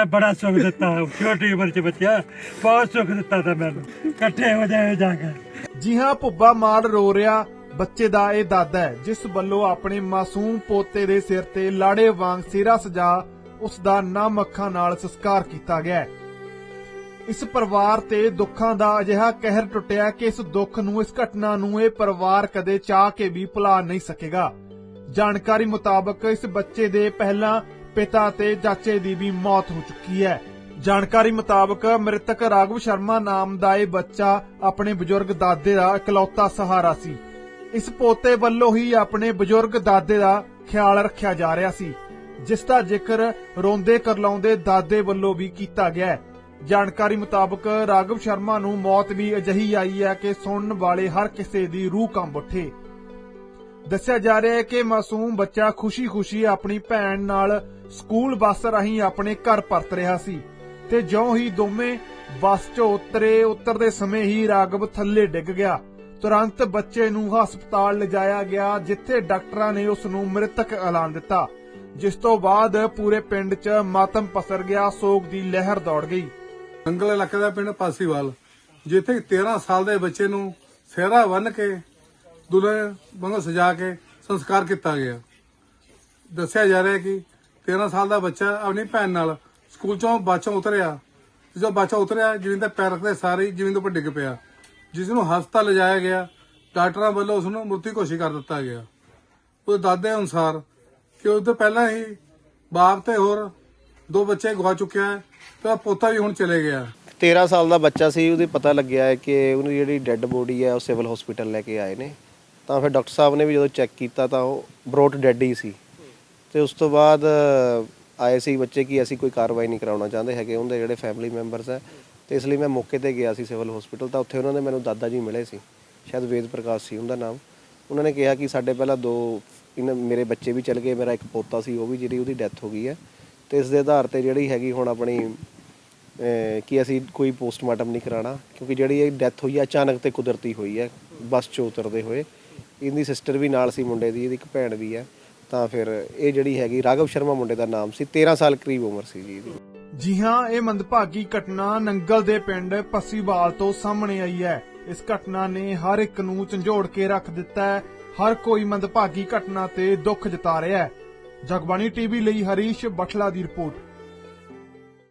ਤਾਂ ਬੜਾ ਸੁੱਖ ਦਿੱਤਾ, ਛੋਟੀ ਉਮਰ 'ਚ ਬੱਚਾ ਬਹੁਤ ਸੁੱਖ ਦਿੱਤਾ ਤਾਂ ਮੈਨੂੰ। ਇਕੱਠੇ ਹੋ ਜਾਏ ਜਾ ਕੇ ਜੀ ਹਾਂ, ਭੁੱਬਾ ਮਾਰ ਰੋ ਰਿਹਾ। ਬੱਚੇ ਦਾ ਇਹ ਦਾਦਾ ਹੈ, ਜਿਸ ਵੱਲੋਂ ਆਪਣੇ ਮਾਸੂਮ ਪੋਤੇ ਦੇ ਸਿਰ ਤੇ ਲਾੜੇ ਵਾਂਗ ਸਿਰਾ ਸਜਾ ਉਸ ਦਾ ਨਮ ਅੱਖਾਂ ਨਾਲ ਸੰਸਕਾਰ ਕੀਤਾ ਗਿਆ ਹੈ। ਇਸ ਪਰਿਵਾਰ ਤੇ ਦੁੱਖਾਂ ਦਾ ਅਜਿਹਾ ਕਹਿਰ ਟੁੱਟਿਆ ਕਿ ਇਸ ਦੁੱਖ ਨੂੰ, ਇਸ ਘਟਨਾ ਨੂੰ ਇਹ ਪਰਿਵਾਰ ਕਦੇ ਚਾਹ ਕੇ ਵੀ ਭੁਲਾ ਨਹੀਂ ਸਕੇਗਾ। ਜਾਣਕਾਰੀ ਮੁਤਾਬਕ ਇਸ ਬੱਚੇ ਦੇ ਪਹਿਲਾਂ ਪਿਤਾ ਤੇ ਚਾਚੇ ਦੀ ਵੀ ਮੌਤ ਹੋ ਚੁੱਕੀ ਹੈ। ਜਾਣਕਾਰੀ ਮੁਤਾਬਕ ਮ੍ਰਿਤਕ ਰਾਘਵ ਸ਼ਰਮਾ ਨਾਮ ਦਾ ਇਹ ਬੱਚਾ ਆਪਣੇ ਬਜ਼ੁਰਗ ਦਾਦੇ ਦਾ ਇਕਲੌਤਾ ਸਹਾਰਾ ਸੀ। ਇਸ ਪੋਤੇ ਵੱਲੋਂ ਹੀ ਆਪਣੇ ਬਜ਼ੁਰਗ ਦਾਦੇ ਦਾ ਖਿਆਲ ਰੱਖਿਆ ਜਾ ਰਿਹਾ ਸੀ, ਜਿਸ ਦਾ ਜ਼ਿਕਰ ਰੋਂਦੇ ਕਰਲਾਉਂਦੇ ਦਾਦੇ ਵੱਲੋਂ ਵੀ ਕੀਤਾ ਗਿਆ ਜਾਣਕਾਰੀ ਮੁਤਾਬਕ ਰਾਘਵ ਸ਼ਰਮਾ ਨੂੰ ਮੌਤ ਵੀ ਅਜਿਹੀ ਆਈ ਹੈ ਕਿ ਸੁਣਨ ਵਾਲੇ ਹਰ ਕਿਸੇ ਦੀ ਰੂਹ ਕੰਬ ਉੱਠੇ। ਦੱਸਿਆ ਜਾ ਰਿਹਾ ਹੈ ਕਿ ਮਾਸੂਮ ਬੱਚਾ ਖੁਸ਼ੀ-ਖੁਸ਼ੀ ਆਪਣੀ ਭੈਣ ਨਾਲ ਸਕੂਲ ਬੱਸ ਰਾਹੀਂ ਆਪਣੇ ਘਰ ਪਰਤ ਰਿਹਾ ਸੀ ਤੇ ਜਿਉਂ ਹੀ ਦੋਵੇਂ ਬੱਸ 'ਚੋਂ ਉਤਰੇ, ਉਤਰਦੇ ਸਮੇਂ ਹੀ ਰਾਘਵ ਥੱਲੇ ਡਿੱਗ ਗਿਆ। ਤੁਰੰਤ ਬੱਚੇ ਨੂੰ ਹਸਪਤਾਲ ਲਿਜਾਇਆ ਗਿਆ, ਜਿੱਥੇ ਡਾਕਟਰਾਂ ਨੇ ਉਸ ਨੂੰ ਮ੍ਰਿਤਕ ਐਲਾਨ ਦਿੱਤਾ। ਜਿਸ ਤੋਂ ਬਾਅਦ ਪੂਰੇ ਪਿੰਡ 'ਚ ਮਾਤਮ ਪਸਰ ਗਿਆ, ਸੋਗ ਦੀ ਲਹਿਰ ਦੌੜ ਗਈ। ਜੰਗਲ ਇਲਾਕੇ ਦਾ ਪਿੰਡ ਪਾਸੀਵਾਲ, ਜਿੱਥੇ 13 ਸਾਲ ਦੇ ਬੱਚੇ ਨੂੰ ਸਿਹਰਾ ਬੰਨ ਕੇ, ਦੁਲਹਨ ਵਾਂਗ ਸਜਾ ਕੇ ਸੰਸਕਾਰ ਕੀਤਾ ਗਿਆ। ਦੱਸਿਆ ਜਾ ਰਿਹਾ ਹੈ ਕਿ 13 ਸਾਲ ਦਾ ਬੱਚਾ ਆਪਣੀ ਭੈਣ ਨਾਲ ਸਕੂਲ ਚੋਂ ਬਾਚੋਂ ਉਤਰਿਆ। ਜਦੋਂ ਬਾਚਾ ਉਤਰਿਆ ਜ਼ਮੀਨ ਦਾ ਪੈਰ ਰੱਖਦੇ ਸਾਰੀ ਜ਼ਮੀਨ ਦੇ ਉੱਪਰ ਡਿੱਗ ਪਿਆ। ਜਿਸ ਨੂੰ ਹਸਪਤਾਲ ਲਿਜਾਇਆ ਗਿਆ, ਡਾਕਟਰਾਂ ਵੱਲੋਂ ਉਸ ਨੂੰ ਮ੍ਰਿਤਕ ਘੋਸ਼ਿਤ ਕਰ ਦਿੱਤਾ ਗਿਆ। ਉਹਦੇ ਦਾਦੇ ਅਨੁਸਾਰ ਕਿ ਉਸ ਤੋਂ ਪਹਿਲਾਂ ਹੀ ਬਾਪ ਤੇ ਹੋਰ ਦੋ ਬੱਚੇ ਗਵਾ ਚੁੱਕਿਆ ਹੈ ਤੇ ਉਹਦਾ ਪੋਤਾ ਵੀ ਹੁਣ ਚਲੇ ਗਿਆ। 13 ਸਾਲ ਦਾ ਬੱਚਾ ਸੀ, ਉਹਦੇ ਪਤਾ ਲੱਗਿਆ ਹੈ ਕਿ ਉਹਨੂੰ ਜਿਹੜੀ ਡੈੱਡ ਬੋਡੀ ਹੈ, ਉਹ ਸਿਵਲ ਹਸਪੀਟਲ ਲੈ ਕੇ ਆਏ ਨੇ। ਤਾਂ ਫਿਰ ਡਾਕਟਰ ਸਾਹਿਬ ਨੇ ਵੀ ਜਦੋਂ ਚੈੱਕ ਕੀਤਾ ਤਾਂ ਉਹ ਬਰੋਟ ਡੈੱਡ ਹੀ ਸੀ। ਤੇ ਉਸ ਤੋਂ ਬਾਅਦ ਆਏ ਸੀ ਬੱਚੇ ਕਿ ਅਸੀਂ ਕੋਈ ਕਾਰਵਾਈ ਨਹੀਂ ਕਰਾਉਣਾ ਚਾਹੁੰਦੇ ਹੈਗੇ, ਉਹਦੇ ਜਿਹੜੇ ਫੈਮਿਲੀ ਮੈਂਬਰਸ ਹੈ ਤੇ ਇਸ ਲਈ ਮੈਂ ਮੌਕੇ ਤੇ ਗਿਆ ਸੀ ਸਿਵਲ ਹਸਪੀਟਲ ਤਾਂ ਉੱਥੇ ਉਹਨਾਂ ਨੇ ਮੈਨੂੰ ਦਾਦਾ ਜੀ ਮਿਲੇ ਸੀ। ਸ਼ਾਇਦ ਵੇਦ ਪ੍ਰਕਾਸ਼ ਸੀ ਉਹਦਾ ਨਾਮ। ਉਹਨਾਂ ਨੇ ਕਿਹਾ ਕਿ ਸਾਡੇ ਪਹਿਲਾਂ ਦੋ ਇਹਨਾਂ ਮੇਰੇ ਬੱਚੇ ਵੀ ਚਲ ਗਏ, ਮੇਰਾ ਇੱਕ ਪੋਤਾ ਸੀ, ਉਹ ਵੀ ਜਿਹੜੀ ਉਹਦੀ ਡੈਥ ਹੋ ਗਈ ਹੈ ਤੇ ਇਸ ਦੇ ਆਧਾਰ ਤੇ ਜਿਹੜੀ ਹੈਗੀ ਹੁਣ ਆਪਣੀ ਕਿ ਅਸੀਂ ਕੋਈ ਪੋਸਟਮਾਰਟਮ ਨਹੀਂ ਕਰਾਣਾ ਕਿਉਂਕਿ ਜਿਹੜੀ ਇਹ ਡੈਥ ਹੋਈ ਹੈ ਅਚਾਨਕ ਤੇ ਕੁਦਰਤੀ ਹੋਈ ਹੈ ਬੱਸ 'ਚੋਂ ਉਤਰਦੇ ਹੋਏ। ਇਹਦੀ ਸਿਸਟਰ ਵੀ ਨਾਲ ਸੀ, ਮੁੰਡੇ ਦੀ, ਇਹਦੀ ਇੱਕ ਭੈਣ ਵੀ ਹੈ ਤਾਂ ਫਿਰ ਇਹ ਜਿਹੜੀ ਹੈਗੀ ਰਾਘਵ ਸ਼ਰਮਾ ਮੁੰਡੇ ਦਾ ਨਾਮ ਸੀ 13 ਸਾਲ ਕਰੀਬ ਉਮਰ ਸੀ ਜੀ ਇਹਦੀ। ਜੀ ਹਾਂ, ਇਹ ਮੰਦਭਾਗੀ ਘਟਨਾ ਨੰਗਲ ਦੇ ਪਿੰਡ ਪੱਸੀਵਾਲ ਤੋਂ ਸਾਹਮਣੇ ਆਈ ਹੈ। ਇਸ ਘਟਨਾ ਨੇ ਹਰ ਇੱਕ ਨੂੰ ਝੰਜੋੜ ਕੇ ਰੱਖ ਦਿੱਤਾ ਹੈ। ਹਰ ਕੋਈ ਮੰਦਭਾਗੀ ਘਟਨਾ ਤੇ ਦੁੱਖ ਜਤਾ ਰਿਹਾ ਹੈ। ਜਗਬਾਣੀ ਟੀਵੀ ਲਈ ਹਰੀਸ਼ ਬਠਲਾ ਦੀ ਰਿਪੋਰਟ।